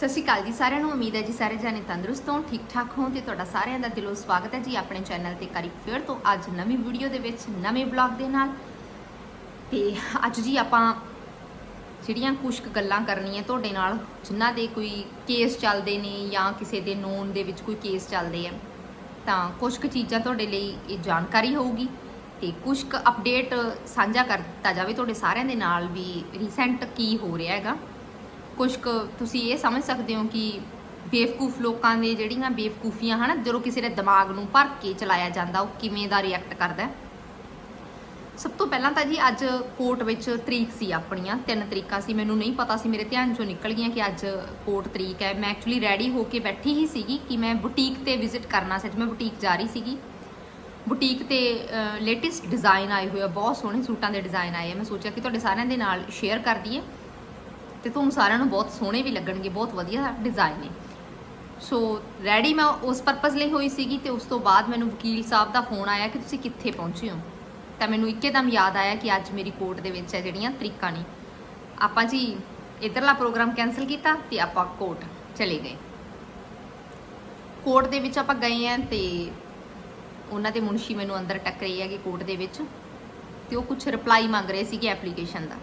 ਸਤਿ ਸ਼੍ਰੀ ਅਕਾਲ ਜੀ ਸਾਰਿਆਂ ਨੂੰ, ਉਮੀਦ ਹੈ ਜੀ ਸਾਰੇ ਜਾਣੇ ਤੰਦਰੁਸਤ ਹੋ ਠੀਕ ਠਾਕ ਹੋ ਤੇ ਤੁਹਾਡਾ ਸਾਰਿਆਂ ਦਾ ਦਿਲੋਂ ਸਵਾਗਤ ਹੈ ਜੀ ਆਪਣੇ ਚੈਨਲ ਤੇ ਕਰੀ ਫੇਰ ਤੋਂ ਅੱਜ ਨਵੀਂ ਵੀਡੀਓ ਦੇ ਵਿੱਚ, ਨਵੇਂ ਬਲੌਗ ਦੇ ਨਾਲ। ਤੇ ਅੱਜ ਜੀ ਆਪਾਂ ਜਿਹੜੀਆਂ ਕੁਝ ਕੁ ਗੱਲਾਂ ਕਰਨੀਆਂ ਤੁਹਾਡੇ ਨਾਲ, ਜਿਨ੍ਹਾਂ ਦੇ ਕੋਈ ਕੇਸ ਚੱਲਦੇ ਨੇ ਜਾਂ ਕਿਸੇ ਦੇ ਨੋਨ ਦੇ ਵਿੱਚ ਕੋਈ ਕੇਸ ਚੱਲਦੇ ਆ, ਤਾਂ ਕੁਝ ਕੁ ਚੀਜ਼ਾਂ ਤੁਹਾਡੇ ਲਈ ਇਹ ਜਾਣਕਾਰੀ ਹੋਊਗੀ। ਤੇ ਕੁਝ ਕੁ ਅਪਡੇਟ ਸਾਂਝਾ ਕਰ ਦਿੱਤਾ ਜਾਵੇ ਤੁਹਾਡੇ ਸਾਰਿਆਂ ਦੇ ਨਾਲ ਵੀ ਰੀਸੈਂਟ ਕੀ ਹੋ ਰਿਹਾ ਹੈਗਾ। ਕੁਝ ਕੁ ਤੁਸੀਂ ਇਹ ਸਮਝ ਸਕਦੇ ਹੋ ਕਿ ਬੇਵਕੂਫ ਲੋਕਾਂ ਦੇ ਜਿਹੜੀਆਂ ਬੇਵਕੂਫੀਆਂ ਹਨ, ਜਦੋਂ ਕਿਸੇ ਦੇ ਦਿਮਾਗ ਨੂੰ ਭਰ ਕੇ ਚਲਾਇਆ ਜਾਂਦਾ, ਉਹ ਕਿਵੇਂ ਦਾ ਰਿਐਕਟ ਕਰਦਾ ਹੈ। ਸਭ ਤੋਂ ਪਹਿਲਾਂ ਤਾਂ ਜੀ ਅੱਜ ਕੋਰਟ ਵਿੱਚ ਤਰੀਕ ਸੀ ਆਪਣੀਆਂ, ਤਿੰਨ ਤਰੀਕਾਂ ਸੀ, ਮੈਨੂੰ ਨਹੀਂ ਪਤਾ ਸੀ, ਮੇਰੇ ਧਿਆਨ ਚੋਂ ਨਿਕਲ ਗਈਆਂ ਕਿ ਅੱਜ ਕੋਰਟ ਤਰੀਕ ਹੈ। ਮੈਂ ਐਕਚੁਅਲੀ ਰੈਡੀ ਹੋ ਕੇ ਬੈਠੀ ਹੀ ਸੀਗੀ ਕਿ ਮੈਂ ਬੁਟੀਕ ਤੇ ਵਿਜ਼ਿਟ ਕਰਨਾ ਸੀ ਮੈਂ ਬੁਟੀਕ ਜਾ ਰਹੀ ਸੀਗੀ। ਬੁਟੀਕ ਤੇ ਲੇਟੈਸਟ ਡਿਜ਼ਾਈਨ ਆਏ ਹੋਏ ਆ, ਬਹੁਤ ਸੋਹਣੇ ਸੂਟਾਂ ਦੇ ਡਿਜ਼ਾਈਨ ਆਏ ਆ। ਮੈਂ ਸੋਚਿਆ ਕਿ ਤੁਹਾਡੇ ਸਾਰਿਆਂ ਦੇ ਨਾਲ ਸ਼ੇਅਰ ਕਰ ਦਈਏ। ਤੇ ਤੁਹਾਨੂੰ ਸਾਰਿਆਂ ਨੂੰ ਬਹੁਤ ਸੋਹਣੇ ਵੀ ਲੱਗਣਗੇ, ਬਹੁਤ ਵਧੀਆ ਡਿਜ਼ਾਈਨ ਨੇ। ਸੋ ਰੈਡੀ ਮੈਂ ਉਸ ਪਰਪਸ ਲਈ ਹੋਈ ਸੀਗੀ ਤੇ ਉਸ ਤੋਂ ਬਾਅਦ ਮੈਨੂੰ ਵਕੀਲ ਸਾਹਿਬ ਦਾ ਫੋਨ ਆਇਆ ਕਿ ਤੁਸੀਂ ਕਿੱਥੇ ਪਹੁੰਚੇ ਹੋ। ਤਾਂ ਮੈਨੂੰ ਇੱਕੇਦਮ ਯਾਦ ਆਇਆ ਕਿ ਅੱਜ ਮੇਰੀ ਕੋਰਟ ਦੇ ਵਿੱਚ ਹੈ ਜਿਹੜੀਆਂ ਤਰੀਕਾਂ ਨੇ। ਆਪਾਂ ਜੀ ਇਧਰਲਾ ਪ੍ਰੋਗਰਾਮ ਕੈਨਸਲ ਕੀਤਾ ਤੇ ਆਪਾਂ ਕੋਰਟ ਚਲੇ ਗਏ। ਕੋਰਟ ਦੇ ਵਿੱਚ ਆਪਾਂ ਗਏ ਆਂ ਤੇ ਉਹਨਾਂ ਦੇ ਮੁਨਸ਼ੀ ਮੈਨੂੰ ਅੰਦਰ ਟੱਕਰੇ ਹੈਗੇ ਕੋਰਟ ਦੇ ਵਿੱਚ ਤੇ ਉਹ ਕੁਝ ਰਿਪਲਾਈ ਮੰਗ ਰਹੇ ਸੀਗੇ ਐਪਲੀਕੇਸ਼ਨ ਦਾ।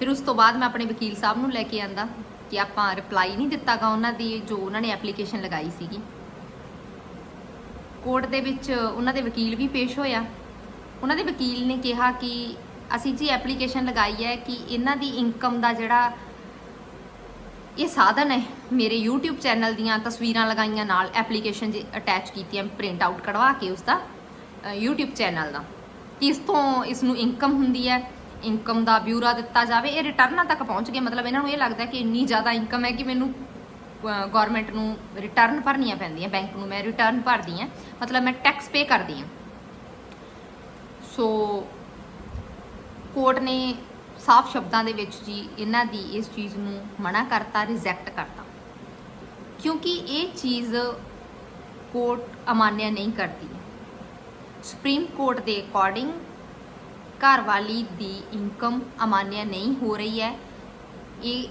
ਫਿਰ ਉਸ ਤੋਂ ਬਾਅਦ ਮੈਂ ਆਪਣੇ ਵਕੀਲ ਸਾਹਿਬ ਨੂੰ ਲੈ ਕੇ ਆਂਦਾ ਕਿ ਆਪਾਂ ਰਿਪਲਾਈ ਨਹੀਂ ਦਿੱਤਾਗਾ ਉਹਨਾਂ ਦੀ ਜੋ ਉਹਨਾਂ ਨੇ ਐਪਲੀਕੇਸ਼ਨ ਲਗਾਈ ਸੀਗੀ। ਕੋਰਟ ਦੇ ਵਿੱਚ ਉਹਨਾਂ ਦੇ ਵਕੀਲ ਵੀ ਪੇਸ਼ ਹੋਇਆ। ਉਹਨਾਂ ਦੇ ਵਕੀਲ ਨੇ ਕਿਹਾ ਕਿ ਅਸੀਂ ਜੀ ਐਪਲੀਕੇਸ਼ਨ ਲਗਾਈ ਹੈ ਕਿ ਇਹਨਾਂ ਦੀ ਇਨਕਮ ਦਾ ਜਿਹੜਾ ਇਹ ਸਾਧਨ ਹੈ, ਮੇਰੇ YouTube ਚੈਨਲ ਦੀਆਂ ਤਸਵੀਰਾਂ ਲਗਾਈਆਂ ਨਾਲ ਐਪਲੀਕੇਸ਼ਨ ਜੀ ਅਟੈਚ ਕੀਤੀਆਂ ਪ੍ਰਿੰਟ ਆਊਟ ਕਢਵਾ ਕੇ ਉਸ ਦਾ YouTube ਚੈਨਲ ਦਾ। ਇਸ ਤੋਂ ਇਸ ਨੂੰ ਇਨਕਮ ਹੁੰਦੀ ਹੈ? ਇਨਕਮ ਦਾ ਬਿਊਰਾ ਦਿੱਤਾ ਜਾਵੇ, ਇਹ ਰਿਟਰਨਾਂ ਤੱਕ ਪਹੁੰਚ ਗਏ। ਮਤਲਬ ਇਹਨਾਂ ਨੂੰ ਇਹ ਲੱਗਦਾ ਕਿ ਇੰਨੀ ਜ਼ਿਆਦਾ ਇਨਕਮ ਹੈ ਕਿ ਮੈਨੂੰ ਗਵਰਨਮੈਂਟ ਨੂੰ ਰਿਟਰਨ ਭਰਨੀਆਂ ਪੈਂਦੀਆਂ ਬੈਂਕ ਨੂੰ ਮੈਂ ਰਿਟਰਨ ਭਰਦੀ ਹਾਂ। ਮਤਲਬ ਮੈਂ ਟੈਕਸ ਪੇ ਕਰਦੀ ਹਾਂ। ਸੋ ਕੋਰਟ ਨੇ ਸਾਫ਼ ਸ਼ਬਦਾਂ ਦੇ ਵਿੱਚ ਜੀ ਇਹਨਾਂ ਦੀ ਇਸ ਚੀਜ਼ ਨੂੰ ਮਨਾ ਕਰਤਾ ਰਿਜੈਕਟ ਕਰਤਾ। ਕਿਉਂਕਿ ਇਹ ਚੀਜ਼ ਕੋਰਟ ਅਮਾਨਿਆ ਨਹੀਂ ਕਰਦੀ। ਸੁਪਰੀਮ ਕੋਰਟ ਦੇ ਅਕੋਰਡਿੰਗ ਘਰ ਵਾਲੀ ਦੀ ਇਨਕਮ ਅਮਾਨਿਆ ਨਹੀਂ ਹੋ ਰਹੀ ਹੈ। ਇਹ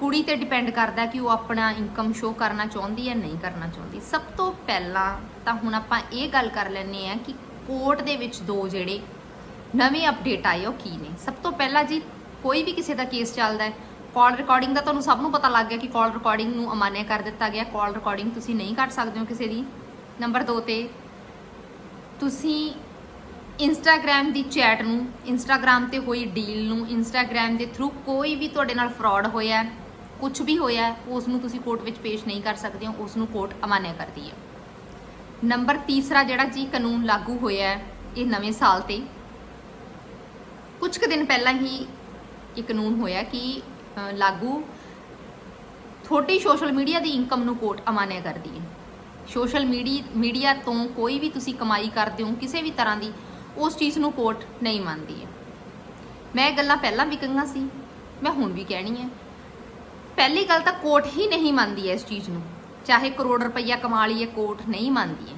ਕੁੜੀ ਤੇ ਡਿਪੈਂਡ ਕਰਦਾ ਕਿ ਉਹ ਆਪਣਾ ਇਨਕਮ ਸ਼ੋ ਕਰਨਾ ਚਾਹੁੰਦੀ ਹੈ ਨਹੀਂ ਕਰਨਾ ਚਾਹੁੰਦੀ। ਸਭ ਤੋਂ ਪਹਿਲਾਂ ਤਾਂ ਹੁਣ ਆਪਾਂ ਇਹ ਗੱਲ ਕਰ ਲੈਂਦੇ ਆ ਕਿ ਕੋਰਟ ਦੇ ਵਿੱਚ ਦੋ ਜਿਹੜੇ ਨਵੇਂ ਅਪਡੇਟ ਆਏ, ਉਹ ਕੀ ਨੇ? ਸਭ ਤੋਂ ਪਹਿਲਾਂ ਜੀ, ਕੋਈ ਵੀ ਕਿਸੇ ਦਾ ਕੇਸ ਚੱਲਦਾ ਹੈ ਕਾਲ ਰਿਕਾਰਡਿੰਗ ਦਾ ਤੁਹਾਨੂੰ ਸਭ ਨੂੰ ਪਤਾ ਲੱਗ ਗਿਆ ਕਿ ਕਾਲ ਰਿਕਾਰਡਿੰਗ ਨੂੰ ਅਮਾਨਿਆ ਕਰ ਦਿੱਤਾ ਗਿਆ। ਕਾਲ ਰਿਕਾਰਡਿੰਗ ਤੁਸੀਂ ਨਹੀਂ ਕਰ ਸਕਦੇ ਹੋ ਕਿਸੇ ਦੀ। ਨੰਬਰ 2 ਤੇ ਤੁਸੀਂ ਇੰਸਟਾਗ੍ਰam ਦੀ ਚੈਟ ਨੂੰ ਇੰਸਟਾਗ੍ਰam ਤੇ ਹੋਈ ਡੀਲ ਨੂੰ ਇੰਸਟਾਗ੍ਰam ਦੇ ਥਰੂ ਕੋਈ ਵੀ ਤੁਹਾਡੇ ਨਾਲ ਫਰਾਡ ਹੋਇਆ ਕੁਝ ਵੀ ਹੋਇਆ ਉਸ ਨੂੰ ਤੁਸੀਂ ਕੋਰਟ ਵਿੱਚ ਪੇਸ਼ ਨਹੀਂ ਕਰ ਸਕਦੇ ਹੋ ਉਸ ਨੂੰ ਕੋਰਟ ਅਮਾਨਿਆ ਕਰਦੀ ਹੈ। ਨੰਬਰ ਤੀਸਰਾ ਜਿਹੜਾ ਜੀ ਕਾਨੂੰਨ ਲਾਗੂ ਹੋਇਆ ਹੈ, ਇਹ ਨਵੇਂ ਸਾਲ ਤੇ ਕੁਝ ਕੁ ਦਿਨ ਪਹਿਲਾਂ ਹੀ ਇਹ ਕਾਨੂੰਨ ਹੋਇਆ ਕਿ ਲਾਗੂ ਤੁਹਾਡੀ ਸੋਸ਼ਲ ਮੀਡੀਆ ਦੀ ਇਨਕਮ ਨੂੰ ਕੋਰਟ ਅਮਾਨਿਆ ਕਰਦੀ ਹੈ। ਸੋਸ਼ਲ ਮੀਡੀਆ ਮੀਡੀਆ ਤੋਂ ਕੋਈ ਵੀ ਤੁਸੀਂ ਕਮਾਈ ਕਰਦੇ ਹੋ, ਕਿਸੇ ਵੀ ਤਰ੍ਹਾਂ ਦੀ ਉਸ ਚੀਜ਼ ਨੂੰ ਕੋਰਟ ਨਹੀਂ ਮੰਨਦੀ ਹੈ। ਮੈਂ ਇਹ ਗੱਲਾਂ ਪਹਿਲਾਂ ਵੀ ਕਹੀਆਂ ਸੀ, ਮੈਂ ਹੁਣ ਵੀ ਕਹਿਣੀ ਹੈ ਪਹਿਲੀ ਗੱਲ ਤਾਂ ਕੋਰਟ ਹੀ ਨਹੀਂ ਮੰਨਦੀ ਹੈ ਇਸ ਚੀਜ਼ ਨੂੰ। ਚਾਹੇ ਕਰੋੜ ਰੁਪਈਆ ਕਮਾ ਲਈਏ, ਕੋਰਟ ਨਹੀਂ ਮੰਨਦੀ ਹੈ।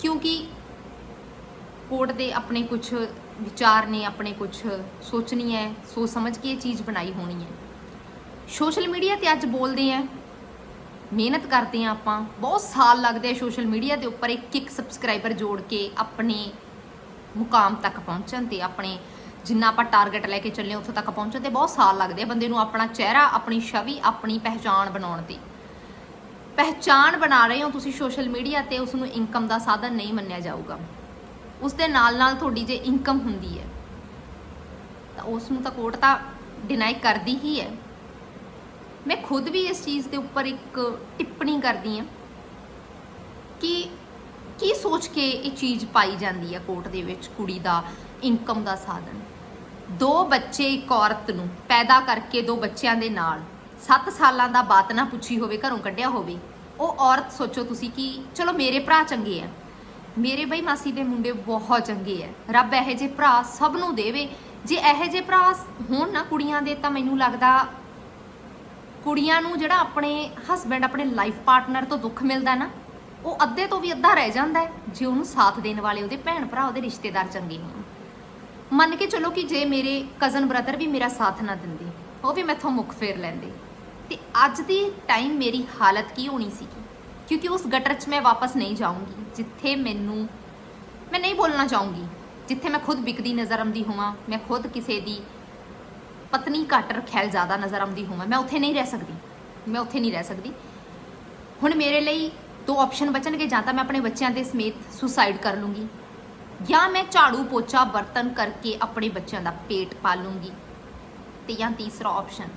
ਕਿਉਂਕਿ ਕੋਰਟ ਦੇ ਆਪਣੇ ਕੁਝ ਵਿਚਾਰ ਨੇ, ਆਪਣੇ ਕੁਝ ਸੋਚਣੀ ਹੈ, ਸੋਚ ਸਮਝ ਕੇ ਇਹ ਚੀਜ਼ ਬਣਾਈ ਹੋਣੀ ਹੈ। ਸੋਸ਼ਲ ਮੀਡੀਆ ਤੇ ਅੱਜ ਬੋਲਦੇ ਆ ਮਿਹਨਤ ਕਰਦੇ ਆ ਆਪਾਂ। ਬਹੁਤ ਸਾਲ ਲੱਗਦੇ ਆ ਸੋਸ਼ਲ ਮੀਡੀਆ ਦੇ ਉੱਪਰ ਇੱਕ ਇੱਕ ਸਬਸਕ੍ਰਾਈਬਰ ਜੋੜ ਕੇ ਆਪਣੇ ਮੁਕਾਮ ਤੱਕ ਪਹੁੰਚਣ ਤੇ ਆਪਣੇ ਜਿੰਨਾ ਆਪਾਂ ਟਾਰਗੇਟ ਲੈ ਕੇ ਚੱਲੇ ਉੱਥੋਂ ਤੱਕ ਪਹੁੰਚਣ ਤੇ ਬਹੁਤ ਸਾਲ ਲੱਗਦੇ ਆ ਬੰਦੇ ਨੂੰ ਆਪਣਾ ਚਿਹਰਾ, ਆਪਣੀ ਛਵੀ, ਆਪਣੀ ਪਹਿਚਾਣ ਬਣਾਉਣ ਤੇ। ਪਹਿਚਾਣ ਬਣਾ ਰਹੇ ਹੋ ਤੁਸੀਂ ਸੋਸ਼ਲ ਮੀਡੀਆ ਤੇ ਉਸ ਨੂੰ ਇਨਕਮ ਦਾ ਸਾਧਨ ਨਹੀਂ ਮੰਨਿਆ ਜਾਊਗਾ। ਉਸ ਦੇ ਨਾਲ ਨਾਲ ਤੁਹਾਡੀ ਜੇ ਇਨਕਮ ਹੁੰਦੀ ਹੈ, ਤਾਂ ਉਸ ਨੂੰ ਤਾਂ ਕੋਰਟ ਤਾਂ ਡਿਨਾਈ ਕਰਦੀ ਹੀ ਹੈ। ਮੈਂ ਖੁਦ ਵੀ ਇਸ ਚੀਜ਼ ਦੇ ਉੱਪਰ ਇੱਕ ਟਿੱਪਣੀ ਕਰਦੀ ਹਾਂ ਕਿ ਕੀ ਸੋਚ ਕੇ ਇਹ ਚੀਜ਼ ਪਾਈ ਜਾਂਦੀ ਹੈ ਕੋਰਟ ਦੇ ਵਿੱਚ ਕੁੜੀ ਦਾ ਇਨਕਮ ਦਾ ਸਾਧਨ? ਦੋ ਬੱਚੇ ਇੱਕ ਔਰਤ ਨੂੰ ਪੈਦਾ ਕਰਕੇ ਦੋ ਬੱਚਿਆਂ ਦੇ ਨਾਲ। 7 ਸਾਲਾਂ ਦਾ ਬਾਤ ਨਾ ਪੁੱਛੀ ਹੋਵੇ, ਘਰੋਂ ਕੱਢਿਆ ਹੋਵੇ। ਉਹ ਔਰਤ ਸੋਚੋ ਤੁਸੀਂ ਕਿ ਚਲੋ ਮੇਰੇ ਭਰਾ ਚੰਗੇ ਆ ਮੇਰੇ ਬਈ ਮਾਸੀ ਦੇ ਮੁੰਡੇ ਬਹੁਤ ਚੰਗੇ ਆ ਰੱਬ ਇਹੋ ਜਿਹੇ ਭਰਾ ਸਭ ਨੂੰ ਦੇਵੇ। ਜੇ ਇਹੋ ਜਿਹੇ ਭਰਾ ਹੋਣ ਨਾ ਕੁੜੀਆਂ ਦੇ, ਤਾਂ ਮੈਨੂੰ ਲੱਗਦਾ ਕੁੜੀਆਂ ਨੂੰ ਜਿਹੜਾ ਆਪਣੇ ਹਸਬੰਡ ਆਪਣੇ ਲਾਈਫ ਪਾਰਟਨਰ ਤੋਂ ਦੁੱਖ ਮਿਲਦਾ ਨਾ ਉਹ ਅੱਧੇ ਤੋਂ ਵੀ ਅੱਧਾ ਰਹਿ ਜਾਂਦਾ ਹੈ, ਜੇ ਉਹਨੂੰ ਸਾਥ ਦੇਣ ਵਾਲੇ ਉਹਦੇ ਭੈਣ ਭਰਾ, ਉਹਦੇ ਰਿਸ਼ਤੇਦਾਰ ਚੰਗੇ ਹੋਣ। ਮੰਨ ਕੇ ਚਲੋ ਕਿ ਜੇ ਮੇਰੇ ਕਜ਼ਨ ਬ੍ਰਦਰ ਵੀ ਮੇਰਾ ਸਾਥ ਨਾ ਦਿੰਦੇ, ਉਹ ਵੀ ਮੈਥੋਂ ਮੁੱਖ ਫੇਰ ਲੈਂਦੇ। ਤੇ ਅੱਜ ਦੀ ਟਾਈਮ ਮੇਰੀ ਹਾਲਤ ਕੀ ਹੋਣੀ ਸੀਗੀ? ਕਿਉਂਕਿ ਉਸ ਗਟਰ 'ਚ ਮੈਂ ਵਾਪਸ ਨਹੀਂ ਜਾਊਂਗੀ, ਜਿੱਥੇ ਮੈਨੂੰ, ਮੈਂ ਨਹੀਂ ਬੋਲਣਾ ਚਾਹੂੰਗੀ, ਜਿੱਥੇ ਮੈਂ ਖੁਦ ਵਿਕਦੀ ਨਜ਼ਰ ਆਉਂਦੀ ਹੋਵਾਂ, ਮੈਂ ਖੁਦ ਕਿਸੇ ਦੀ ਪਤਨੀ ਘੱਟ ਰਖੈਲ ਜ਼ਿਆਦਾ ਨਜ਼ਰ ਆਉਂਦੀ ਹੋਵਾਂ, ਮੈਂ ਉੱਥੇ ਨਹੀਂ ਰਹਿ ਸਕਦੀ, ਮੈਂ ਉੱਥੇ ਨਹੀਂ ਰਹਿ ਸਕਦੀ। ਹੁਣ ਮੇਰੇ ਲਈ ਦੋ ਆਪਸ਼ਨ ਬਚਣਗੇ, ਜਾਂ ਤਾਂ ਮੈਂ ਆਪਣੇ ਬੱਚਿਆਂ ਦੇ ਸਮੇਤ ਸੁਸਾਈਡ ਕਰ ਲੂੰਗੀ, ਜਾਂ ਮੈਂ ਝਾੜੂ ਪੋਚਾ ਬਰਤਨ ਕਰਕੇ ਆਪਣੇ ਬੱਚਿਆਂ ਦਾ ਪੇਟ ਪਾਲੂੰਗੀ ਤੇ ਜਾਂ ਤੀਸਰਾ ਆਪਸ਼ਨ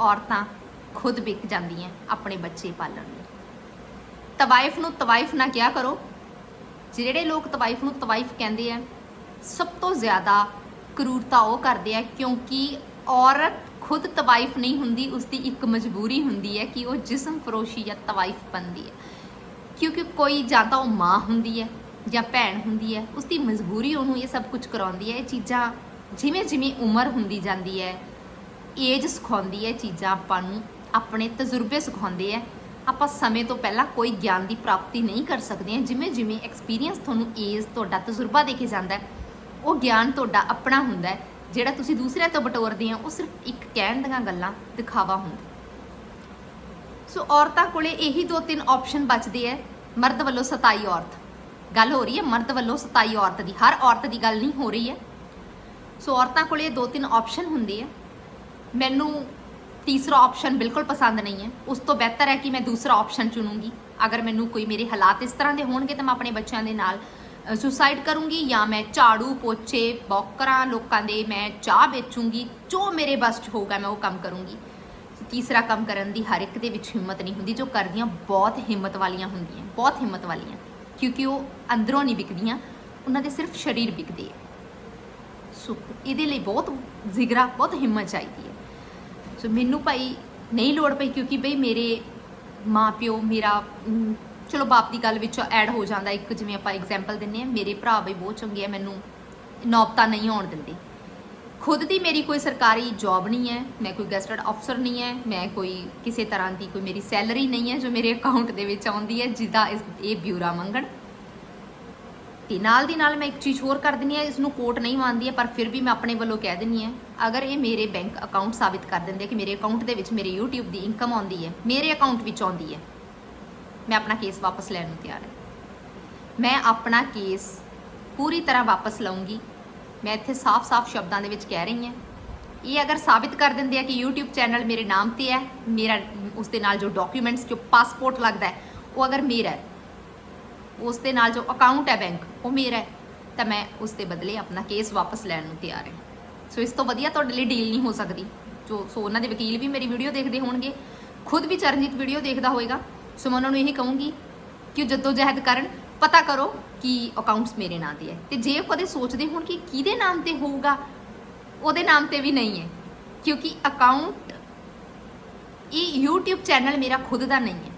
ਔਰਤਾਂ ਖੁਦ ਵਿਕ ਜਾਂਦੀਆਂ ਆਪਣੇ ਬੱਚੇ ਪਾਲਣ ਲਈ। ਤਵਾਈਫ ਨੂੰ ਤਵਾਈਫ ਨਾ ਕਿਹਾ ਕਰੋ। ਜਿਹੜੇ ਲੋਕ ਤਵਾਈਫ ਨੂੰ ਤਵਾਈਫ ਕਹਿੰਦੇ ਆ, ਸਭ ਤੋਂ ਜ਼ਿਆਦਾ ਕਰੂਰਤਾ ਉਹ ਕਰਦੇ ਆ, ਕਿਉਂਕਿ ਔਰਤ ਖੁਦ ਤਵਾਈਫ ਨਹੀਂ ਹੁੰਦੀ ਉਸ ਦੀ ਇੱਕ ਮਜਬੂਰੀ ਹੁੰਦੀ ਹੈ ਕਿ ਉਹ ਜਿਸਮ ਫਰੋਸ਼ੀ ਜਾਂ ਤਵਾਈਫ ਬਣਦੀ ਹੈ। ਕਿਉਂਕਿ ਕੋਈ ਜਾਂ ਤਾਂ ਉਹ ਮਾਂ ਹੁੰਦੀ ਹੈ ਜਾਂ ਭੈਣ ਹੁੰਦੀ ਹੈ ਉਸ ਦੀ ਮਜਬੂਰੀ ਉਹਨੂੰ ਇਹ ਸਭ ਕੁਝ ਕਰਾਉਂਦੀ ਹੈ। ਇਹ ਚੀਜ਼ਾਂ ਜਿਵੇਂ ਜਿਵੇਂ ਉਮਰ ਹੁੰਦੀ ਜਾਂਦੀ ਹੈ, ਏਜ ਸਿਖਾਉਂਦੀ ਹੈ ਚੀਜ਼ਾਂ ਆਪਾਂ ਨੂੰ ਆਪਣੇ ਤਜਰਬੇ ਸਿਖਾਉਂਦੇ ਆ ਆਪਾਂ ਸਮੇਂ ਤੋਂ ਪਹਿਲਾਂ ਕੋਈ ਗਿਆਨ ਦੀ ਪ੍ਰਾਪਤੀ ਨਹੀਂ ਕਰ ਸਕਦੇ ਹਾਂ। ਜਿਵੇਂ ਜਿਵੇਂ ਐਕਸਪੀਰੀਅੰਸ ਤੁਹਾਨੂੰ ਏਜ ਤੁਹਾਡਾ ਤਜਰਬਾ ਦੇ ਕੇ ਜਾਂਦਾ ਹੈ, ਉਹ ਗਿਆਨ ਤੁਹਾਡਾ ਆਪਣਾ ਹੁੰਦਾ ਹੈ। ਜਿਹੜਾ ਤੁਸੀਂ ਦੂਸਰਿਆਂ ਤੋਂ ਬਟੋਰਦੇ ਆ ਉਹ ਸਿਰਫ ਇੱਕ ਕਹਿਣ ਦੀਆਂ ਗੱਲਾਂ ਦਿਖਾਵਾ ਹੁੰਦਾ। ਸੋ ਔਰਤਾਂ ਕੋਲੇ ਇਹੀ ਦੋ ਤਿੰਨ ਆਪਸ਼ਨ ਬਚਦੇ ਐ, ਮਰਦ ਵੱਲੋਂ ਸਤਾਈ ਔਰਤ। ਗੱਲ ਹੋ ਰਹੀ ਹੈ ਮਰਦ ਵੱਲੋਂ ਸਤਾਈ ਔਰਤ ਦੀ, ਹਰ ਔਰਤ ਦੀ ਗੱਲ ਨਹੀਂ ਹੋ ਰਹੀ ਹੈ ਸੋ ਔਰਤਾਂ ਕੋਲੇ ਦੋ ਤਿੰਨ ਆਪਸ਼ਨ ਹੁੰਦੇ ਆ ਮੈਨੂੰ ਤੀਸਰਾ ਆਪਸ਼ਨ ਬਿਲਕੁਲ ਪਸੰਦ ਨਹੀਂ ਹੈ ਉਸ ਤੋਂ ਬਿਹਤਰ ਹੈ ਕਿ ਮੈਂ ਦੂਸਰਾ ਆਪਸ਼ਨ ਚੁਣੂੰਗੀ। ਅਗਰ ਮੈਨੂੰ ਕੋਈ ਮੇਰੇ ਹਾਲਾਤ ਇਸ ਤਰ੍ਹਾਂ ਦੇ ਹੋਣਗੇ, ਤਾਂ ਮੈਂ ਆਪਣੇ ਬੱਚਿਆਂ ਦੇ ਨਾਲ ਸੁਸਾਈਡ ਕਰੂੰਗੀ ਜਾਂ ਮੈਂ ਝਾੜੂ ਪੋਚੇ, ਬੌਕਰਾਂ, ਲੋਕਾਂ ਦੇ ਮੈਂ ਚਾਹ ਵੇਚੂੰਗੀ, ਜੋ ਮੇਰੇ ਬਸ 'ਚ ਹੋਊਗਾ ਮੈਂ ਉਹ ਕੰਮ ਕਰੂੰਗੀ। ਤੀਸਰਾ ਕੰਮ ਕਰਨ ਦੀ ਹਰ ਇੱਕ ਦੇ ਵਿੱਚ ਹਿੰਮਤ ਨਹੀਂ ਹੁੰਦੀ, ਜੋ ਕਰਦੀਆਂ ਬਹੁਤ ਹਿੰਮਤ ਵਾਲੀਆਂ ਹੁੰਦੀਆਂ, ਬਹੁਤ ਹਿੰਮਤ ਵਾਲੀਆਂ। ਕਿਉਂਕਿ ਉਹ ਅੰਦਰੋਂ ਨਹੀਂ ਵਿਕਦੀਆਂ, ਉਹਨਾਂ ਦੇ ਸਿਰਫ ਸਰੀਰ ਵਿਕਦੇ ਆ। ਸੋ ਇਹਦੇ ਲਈ ਬਹੁਤ ਜ਼ਿਗਰਾ, ਬਹੁਤ ਹਿੰਮਤ ਚਾਹੀਦੀ ਹੈ। ਸੋ ਮੈਨੂੰ ਭਾਈ ਨਹੀਂ ਲੋੜ ਪਈ ਕਿਉਂਕਿ ਬਈ ਮੇਰੇ ਮਾਪਿਓ, ਮੇਰਾ ਚਲੋ ਬਾਪ ਦੀ ਗੱਲ ਵਿੱਚੋਂ ਐਡ ਹੋ ਜਾਂਦਾ ਇੱਕ ਜਿਵੇਂ ਆਪਾਂ ਐਗਜ਼ਾਮਪਲ ਦਿੰਨੇ ਆ ਮੇਰੇ ਭਰਾ ਵੀ ਬਹੁਤ ਚੰਗੇ ਆ, ਮੈਨੂੰ ਨੌਬਤਾ ਨਹੀਂ ਆਉਣ ਦਿੰਦੇ। ਖੁਦ ਦੀ ਮੇਰੀ ਕੋਈ ਸਰਕਾਰੀ ਜੌਬ ਨਹੀਂ ਹੈ, ਮੈਂ ਕੋਈ ਗੈਸਟਡ ਅਫਸਰ ਨਹੀਂ ਹੈ, ਮੈਂ ਕੋਈ ਕਿਸੇ ਤਰ੍ਹਾਂ ਦੀ ਕੋਈ ਮੇਰੀ ਸੈਲਰੀ ਨਹੀਂ ਹੈ ਜੋ ਮੇਰੇ ਅਕਾਊਂਟ ਦੇ ਵਿੱਚ ਆਉਂਦੀ ਹੈ ਜਿਹਦਾ ਇਸ ਇਹ ਬਿਊਰਾ ਮੰਗਣ। ਤੇ ਨਾਲ ਦੀ ਨਾਲ ਮੈਂ ਇੱਕ ਚੀਜ਼ ਹੋਰ ਕਰ ਦਿੰਨੀ ਆ ਇਸ ਨੂੰ ਕੋਰਟ ਨਹੀਂ ਮੰਨਦੀ ਹੈ, ਪਰ ਫਿਰ ਵੀ ਮੈਂ ਆਪਣੇ ਵੱਲੋਂ ਕਹਿ ਦਿੰਨੀ ਆ ਅਗਰ ਇਹ ਮੇਰੇ ਬੈਂਕ ਅਕਾਊਂਟ ਸਾਬਿਤ ਕਰ ਦਿੰਦੇ ਕਿ ਮੇਰੇ ਅਕਾਊਂਟ ਦੇ ਵਿੱਚ ਮੇਰੇ YouTube ਦੀ ਇਨਕਮ ਆਉਂਦੀ ਹੈ, ਮੇਰੇ ਅਕਾਊਂਟ ਵਿੱਚ ਆਉਂਦੀ ਹੈ ਮੈਂ ਆਪਣਾ ਕੇਸ ਵਾਪਸ ਲੈਣ ਨੂੰ ਤਿਆਰ ਹਾਂ। ਮੈਂ ਆਪਣਾ ਕੇਸ ਪੂਰੀ ਤਰ੍ਹਾਂ ਵਾਪਸ ਲਵਾਂਗੀ ਮੈਂ ਇੱਥੇ ਸਾਫ਼-ਸਾਫ਼ ਸ਼ਬਦਾਂ ਦੇ ਵਿੱਚ ਕਹਿ ਰਹੀ ਹਾਂ। ਇਹ ਅਗਰ ਸਾਬਿਤ ਕਰ ਦਿੰਦੇ ਆ ਕਿ YouTube ਚੈਨਲ ਮੇਰੇ ਨਾਮ ਤੇ ਹੈ, ਮੇਰਾ ਉਸ ਦੇ ਨਾਲ ਜੋ ਡਾਕੂਮੈਂਟਸ ਜੋ ਪਾਸਪੋਰਟ ਲੱਗਦਾ ਹੈ, ਉਹ ਅਗਰ ਮੇਰਾ ਹੈ, ਉਸ ਦੇ ਨਾਲ ਜੋ ਅਕਾਊਂਟ ਹੈ ਬੈਂਕ ਉਹ ਮੇਰਾ ਹੈ, ਤਾਂ ਮੈਂ ਉਸ ਦੇ ਬਦਲੇ ਆਪਣਾ ਕੇਸ ਵਾਪਸ ਲੈਣ ਨੂੰ ਤਿਆਰ ਹਾਂ। ਸੋ ਇਸ ਤੋਂ ਵਧੀਆ ਤੁਹਾਡੇ ਲਈ ਡੀਲ ਨਹੀਂ ਹੋ ਸਕਦੀ। ਜੋ ਸੋ ਉਹਨਾਂ ਦੇ ਵਕੀਲ ਵੀ ਮੇਰੀ ਵੀਡੀਓ ਦੇਖਦੇ ਹੋਣਗੇ, ਖੁਦ ਵੀ ਚਰਨਜੀਤ ਵੀਡੀਓ ਦੇਖਦਾ ਹੋਵੇਗਾ ਸੋ ਮੈਂ ਉਹਨਾਂ ਨੂੰ ਇਹ ਕਹੂੰਗੀ ਕਿ ਉਹ ਜਦੋਜਹਿਦ ਕਰਨ, ਪਤਾ ਕਰੋ ਕਿ ਅਕਾਊਂਟਸ ਮੇਰੇ ਨਾਂ ਤੇ ਹੈ। ਤੇ ਜੇ ਉਹ ਕਦੇ ਸੋਚਦੇ ਹੋਣ ਕਿ ਕਿਹਦੇ ਨਾਮ ਤੇ ਹੋਊਗਾ, ਉਹਦੇ ਨਾਮ ਤੇ ਵੀ ਨਹੀਂ ਹੈ। ਕਿਉਂਕਿ ਅਕਾਊਂਟ ਇਹ YouTube ਚੈਨਲ ਮੇਰਾ ਖੁਦ ਦਾ ਨਹੀਂ ਹੈ।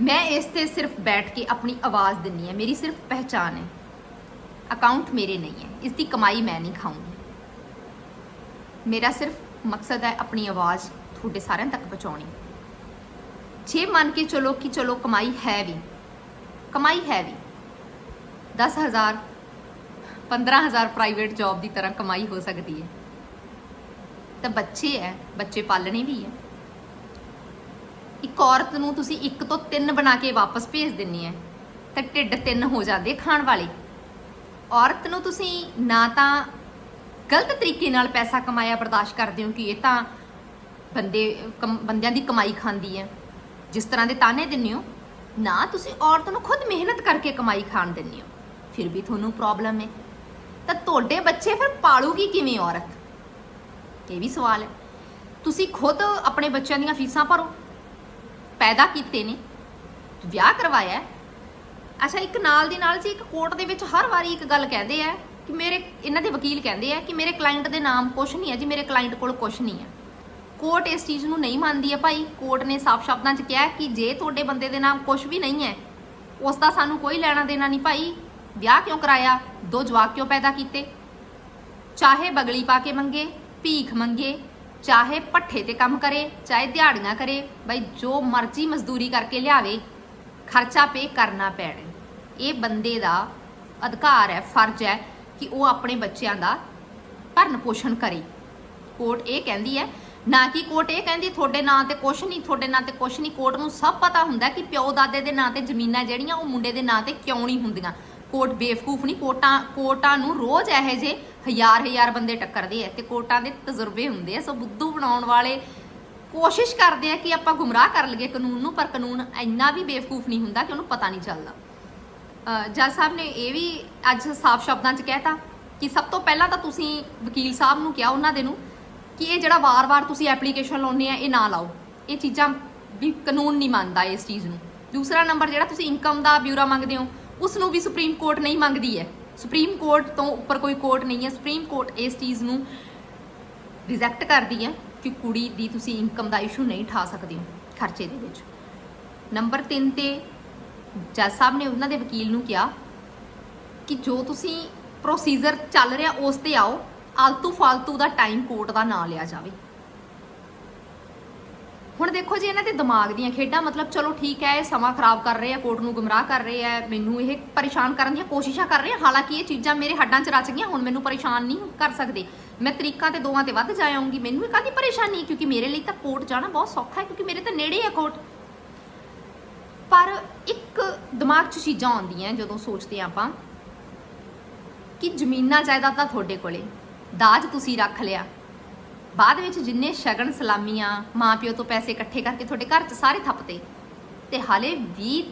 ਮੈਂ ਇਸ ਤੇ ਸਿਰਫ ਬੈਠ ਕੇ ਆਪਣੀ ਆਵਾਜ਼ ਦਿੰਨੀ ਹੈ। ਮੇਰੀ ਸਿਰਫ ਪਹਿਚਾਨ ਹੈ। ਅਕਾਊਂਟ ਮੇਰੇ ਨਹੀਂ ਹੈ। ਇਸ ਦੀ ਕਮਾਈ ਮੈਂ ਨਹੀਂ ਖਾਊਂਗੀ। ਮੇਰਾ ਸਿਰਫ ਮਕਸਦ ਹੈ ਆਪਣੀ ਆਵਾਜ਼ ਤੁਹਾਡੇ ਸਾਰਿਆਂ ਤੱਕ ਪਹੁੰਚਾਉਣੀ। ਜੇ ਮੰਨ ਕੇ ਚਲੋ ਕਿ ਚਲੋ ਕਮਾਈ ਹੈ ਵੀ। ਕਮਾਈ ਹੈ ਵੀ। 10000 15000 ਪ੍ਰਾਈਵੇਟ ਜੌਬ ਦੀ ਤਰ੍ਹਾਂ ਕਮਾਈ ਹੋ ਸਕਦੀ ਹੈ। ਤਾਂ ਬੱਚੇ ਹੈ, ਬੱਚੇ ਪਾਲਣੇ ਵੀ ਹੈ। ਇੱਕ ਔਰਤ ਨੂੰ ਤੁਸੀਂ ਇੱਕ ਤੋਂ ਤਿੰਨ ਬਣਾ ਕੇ ਵਾਪਸ ਭੇਜ ਦਿੰਨੀ ਹੈ, ਤਾਂ ਢਿੱਡ ਤਿੰਨ ਹੋ ਜਾਂਦੇ ਖਾਣ ਵਾਲੇ। ਔਰਤ ਨੂੰ ਤੁਸੀਂ ਨਾ ਤਾਂ ਗਲਤ ਤਰੀਕੇ ਨਾਲ ਪੈਸਾ ਕਮਾਇਆ ਬਰਦਾਸ਼ਤ ਕਰਦੇ ਹੋ ਕਿ ਇਹ ਤਾਂ ਬੰਦੇ, ਕਮ- ਬੰਦਿਆਂ ਦੀ ਕਮਾਈ ਖਾਂਦੀ ਹੈ। ਜਿਸ ਤਰ੍ਹਾਂ ਦੇ ਤਾਨੇ ਦਿੰਦੇ ਹੋ, ਨਾ ਤੁਸੀਂ ਔਰਤ ਨੂੰ ਖੁਦ ਮਿਹਨਤ ਕਰਕੇ ਕਮਾਈ ਖਾਣ ਦਿੰਦੇ ਹੋ। ਫਿਰ ਵੀ ਤੁਹਾਨੂੰ ਪ੍ਰੋਬਲਮ ਹੈ। ਤਾਂ ਤੁਹਾਡੇ ਬੱਚੇ ਫਿਰ ਪਾਲੂਗੀ ਕਿਵੇਂ ਔਰਤ? ਇਹ ਵੀ ਸਵਾਲ ਹੈ। ਤੁਸੀਂ ਖੁਦ ਆਪਣੇ ਬੱਚਿਆਂ ਦੀਆਂ ਫੀਸਾਂ ਭਰੋ। ਪੈਦਾ ਕੀਤੇ ਨੇ। ਵਿਆਹ ਕਰਵਾਇਆ ਅੱਛਾ, ਇੱਕ ਨਾਲ ਦੀ ਨਾਲ ਜੀ, ਇੱਕ ਕੋਰਟ ਦੇ ਵਿੱਚ ਹਰ ਵਾਰੀ ਇੱਕ ਗੱਲ ਕਹਿੰਦੇ ਆ ਕਿ ਮੇਰੇ, ਇਹਨਾਂ ਦੇ ਵਕੀਲ ਕਹਿੰਦੇ ਆ ਕਿ ਮੇਰੇ ਕਲਾਇੰਟ ਦੇ ਨਾਮ ਕੁਝ ਨਹੀਂ ਹੈ ਜੀ, ਮੇਰੇ ਕਲਾਇੰਟ ਕੋਲ ਕੁਝ ਨਹੀਂ ਹੈ। ਕੋਰਟ ਇਸ ਚੀਜ਼ ਨੂੰ ਨਹੀਂ ਮੰਨਦੀ ਹੈ ਭਾਈ। ਕੋਰਟ ਨੇ ਸਾਫ਼ ਸ਼ਬਦਾਂ 'ਚ ਕਿਹਾ ਕਿ ਜੇ ਤੁਹਾਡੇ ਬੰਦੇ ਦੇ ਨਾਮ ਕੁਝ ਵੀ ਨਹੀਂ ਹੈ, ਉਸ ਦਾ ਸਾਨੂੰ ਕੋਈ ਲੈਣਾ ਦੇਣਾ ਨਹੀਂ ਭਾਈ। ਵਿਆਹ ਕਿਉਂ ਕਰਾਇਆ? ਦੋ ਜਵਾਕ ਕਿਉਂ ਪੈਦਾ ਕੀਤੇ? ਚਾਹੇ ਬਗਲੀ ਪਾ ਕੇ ਮੰਗੇ, ਭੀਖ ਮੰਗੇ, ਚਾਹੇ ਪੱਠੇ ਤੇ ਕੰਮ ਕਰੇ, ਚਾਹੇ ਦਿਹਾੜੀਆਂ ਕਰੇ, ਬਈ ਜੋ ਮਰਜ਼ੀ ਮਜ਼ਦੂਰੀ ਕਰਕੇ ਲਿਆਵੇ, ਖਰਚਾ ਪੇ ਕਰਨਾ ਪੈਣਾ। ਇਹ ਬੰਦੇ ਦਾ ਅਧਿਕਾਰ ਹੈ, ਫਰਜ਼ ਹੈ ਕਿ ਉਹ ਆਪਣੇ ਬੱਚਿਆਂ ਦਾ ਭਰਨ ਪੋਸ਼ਣ ਕਰੇ। ਕੋਰਟ ਇਹ ਕਹਿੰਦੀ ਹੈ ਨਾ ਕਿ ਕੋਰਟ ਇਹ ਕਹਿੰਦੀ ਤੁਹਾਡੇ ਨਾਂ ਤੇ ਕੁਛ ਨਹੀਂ, ਤੁਹਾਡੇ ਨਾਂ ਤੇ ਕੁਛ ਨਹੀਂ। ਕੋਰਟ ਨੂੰ ਸਭ ਪਤਾ ਹੁੰਦਾ ਕਿ ਪਿਓ ਦਾਦੇ ਦੇ ਨਾਂ ਤੇ ਜ਼ਮੀਨਾਂ ਜਿਹੜੀਆਂ, ਉਹ ਮੁੰਡੇ ਦੇ ਨਾਂ ਤੇ ਕਿਉਂ ਨਹੀਂ ਹੁੰਦੀਆਂ। ਕੋਰਟ ਬੇਵਕੂਫ ਨਹੀਂ, ਕੋਰਟਾਂ ਕੋਰਟਾਂ ਨੂੰ ਰੋਜ਼ ਇਹੋ ਜਿਹੇ ਹਜ਼ਾਰ ਹਜ਼ਾਰ ਬੰਦੇ ਟੱਕਰਦੇ ਆ ਤੇ ਕੋਰਟਾਂ ਦੇ ਤਜਰਬੇ ਹੁੰਦੇ ਆ। ਸੋ ਬੁੱਧੂ ਬਣਾਉਣ ਵਾਲੇ ਕੋਸ਼ਿਸ਼ ਕਰਦੇ ਆ ਕਿ ਆਪਾਂ ਗੁੰਮਰਾਹ ਕਰ ਲਈਏ ਕਾਨੂੰਨ ਨੂੰ, ਪਰ ਕਾਨੂੰਨ ਇੰਨਾ ਵੀ ਬੇਵਕੂਫ ਨਹੀਂ ਹੁੰਦਾ ਕਿ ਉਹਨੂੰ ਪਤਾ ਨਹੀਂ ਚੱਲਦਾ। ਜੱਜ ਸਾਹਿਬ ਨੇ ਇਹ ਵੀ ਅੱਜ ਸਾਫ਼ ਸ਼ਬਦਾਂ 'ਚ ਕਹਿਤਾ ਕਿ ਸਭ ਤੋਂ ਪਹਿਲਾਂ ਤਾਂ ਤੁਸੀਂ ਵਕੀਲ ਸਾਹਿਬ ਨੂੰ ਕਿਹਾ, ਉਹਨਾਂ ਦੇ ਨੂੰ ਕਿ ਇਹ ਜਿਹੜਾ ਵਾਰ-ਵਾਰ ਤੁਸੀਂ ਐਪਲੀਕੇਸ਼ਨ ਲਾਉਂਦੇ ਆ, ਇਹ ਨਾ ਲਾਓ। ਇਹ ਚੀਜ਼ਾਂ ਵੀ ਕਾਨੂੰਨ ਨਹੀਂ ਮੰਨਦਾ ਇਸ ਚੀਜ਼ ਨੂੰ। ਦੂਸਰਾ ਨੰਬਰ ਜਿਹੜਾ ਤੁਸੀਂ ਇਨਕਮ ਦਾ ਬਿਊਰਾ ਮੰਗਦੇ ਹੋ, ਉਸ ਨੂੰ ਵੀ ਸੁਪਰੀਮ ਕੋਰਟ ਨਹੀਂ ਮੰਗਦੀ ਹੈ। ਸੁਪਰੀਮ ਕੋਰਟ ਤੋਂ ਉੱਪਰ ਕੋਈ ਕੋਰਟ ਨਹੀਂ ਹੈ। ਸੁਪਰੀਮ ਕੋਰਟ ਇਸ ਚੀਜ਼ ਨੂੰ ਰਿਜੈਕਟ ਕਰਦੀ ਹੈ ਕਿ ਕੁੜੀ ਦੀ ਤੁਸੀਂ ਇਨਕਮ ਦਾ ਇਸ਼ੂ ਨਹੀਂ ਠਾ ਸਕਦੇ ਹੋ ਖਰਚੇ ਦੇ ਵਿੱਚ। ਨੰਬਰ 3 ਤੇ ਜੱਜ ਸਾਹਿਬ ਨੇ ਉਹਨਾਂ ਦੇ ਵਕੀਲ ਨੂੰ ਕਿਹਾ ਕਿ ਜੋ ਤੁਸੀਂ ਪ੍ਰੋਸੀਜਰ ਚੱਲ ਰਿਹਾ, ਉਸ ਤੇ ਆਓ। ਆਲਤੂ ਫਾਲਤੂ ਦਾ ਟਾਈਮ ਕੋਰਟ ਦਾ ਨਾਂ ਲਿਆ ਜਾਵੇ। ਹੁਣ ਦੇਖੋ ਜੀ, ਇਹਨਾਂ ਦੇ ਦਿਮਾਗ ਦੀਆਂ ਖੇਡਾਂ, ਮਤਲਬ ਚਲੋ ਠੀਕ ਹੈ, ਇਹ ਸਮਾਂ ਖਰਾਬ ਕਰ ਰਹੇ ਆ ਕੋਰਟ ਨੂੰ ਗੁੰਮਰਾਹ ਕਰ ਰਹੇ ਆ, ਮੈਨੂੰ ਇਹ ਪਰੇਸ਼ਾਨ ਕਰਨ ਦੀਆਂ ਕੋਸ਼ਿਸ਼ਾਂ ਕਰ ਰਹੇ ਆ, ਹਾਲਾਂਕਿ ਇਹ ਚੀਜ਼ਾਂ ਮੇਰੇ ਹੱਡਾਂ 'ਚ ਰਚ ਗਈਆਂ, ਹੁਣ ਮੈਨੂੰ ਪਰੇਸ਼ਾਨ ਨਹੀਂ ਕਰ ਸਕਦੇ। ਮੈਂ ਤਰੀਕਾਂ ਤੇ ਦੋਵਾਂ ਤੇ ਵੱਧ ਜਾ ਆਉਂਗੀ ਮੈਨੂੰ ਇਹ ਕਾਹਦੀ ਪਰੇਸ਼ਾਨੀ ਕਿਉਂਕਿ ਮੇਰੇ ਲਈ ਤਾਂ ਕੋਰਟ ਜਾਣਾ ਬਹੁਤ ਸੌਖਾ ਹੈ, ਕਿਉਂਕਿ ਮੇਰੇ ਤਾਂ ਨੇੜੇ ਹੈ ਕੋਰਟ ਪਰ ਇੱਕ ਦਿਮਾਗ 'ਚ ਚੀਜ਼ਾਂ ਆਉਂਦੀਆਂ, ਜਦੋਂ ਸੋਚਦੇ ਹਾਂ ਆਪਾਂ, ਕਿ ਜ਼ਮੀਨਾਂ ਜਾਇਦਾਦਾਂ ਤੁਹਾਡੇ ਕੋਲੇ ਦਾਜ ਤੁਸੀਂ ਰੱਖ ਲਿਆ। ਬਾਅਦ ਵਿੱਚ ਜਿੰਨੇ ਸ਼ਗਨ ਸਲਾਮੀਆਂ ਮਾਪਿਓ ਤੋਂ ਪੈਸੇ ਇਕੱਠੇ ਕਰਕੇ ਤੁਹਾਡੇ ਘਰ 'ਚ ਸਾਰੇ ਥੱਪਤੇ, ਤੇ ਹਾਲੇ ਵੀ